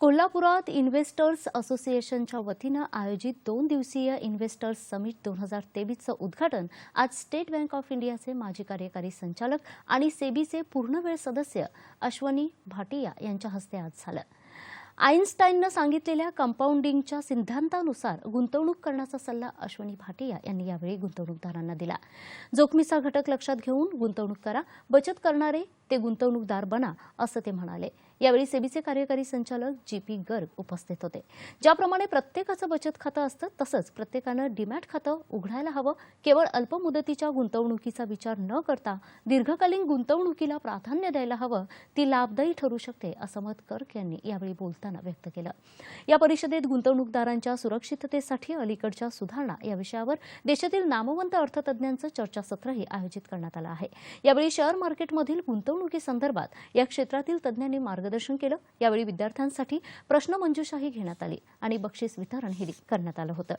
कोल्हापुरात इन्व्हेस्टर्स असोसिएशनच्या वतीनं आयोजित दोन दिवसीय इन्व्हेस्टर्स समिट दोन हजार तेवीसचं उद्घाटन आज स्टेट बँक ऑफ इंडियाचे माजी कार्यकारी संचालक आणि सेबीचे पूर्णवेळ सदस्य अश्वनी भाटिया यांच्या हस्ते आज झालं. आईन्स्टाईननं सांगितलेल्या कंपाऊंडिंगच्या सिद्धांतानुसार गुंतवणूक करण्याचा सल्ला अश्विनी भाटिया यांनी यावेळी गुंतवणूकदारांना दिला. जोखमीचा घटक लक्षात घेऊन गुंतवणूक करा बचत करणारे ते गुंतवणूकदार बना असं ते म्हणाले. यावेळी सेबीचे कार्यकारी संचालक जी पी गर्ग उपस्थित होते. ज्याप्रमाणे प्रत्येकाचं बचत खातं असतं तसंच प्रत्येकानं डीमॅट खातं उघडायला हवं. केवळ अल्पमुदतीच्या गुंतवणुकीचा विचार न करता दीर्घकालीन गुंतवणुकीला प्राधान्य द्यायला हवं ती लाभदायी ठरू शकते असं मत गर्ग यांनी यावेळी बोलताना व्यक्त केलं. या परिषदेत गुंतवणूकदारांच्या सुरक्षिततेसाठी अलीकडच्या सुधारणा या विषयावर देशातील नामवंत अर्थतज्ञांचं चर्चासत्रही आयोजित करण्यात आलं आहे. यावेळी शेअर मार्केटमधील गुंतवणुकीसंदर्भात या क्षेत्रातील तज्ज्ञांनी मार्गदर्शन केलं. यावेळी विद्यार्थ्यांसाठी प्रश्नमंजुषाही घेण्यात आली आणि बक्षीस वितरणही करण्यात आलं होतं.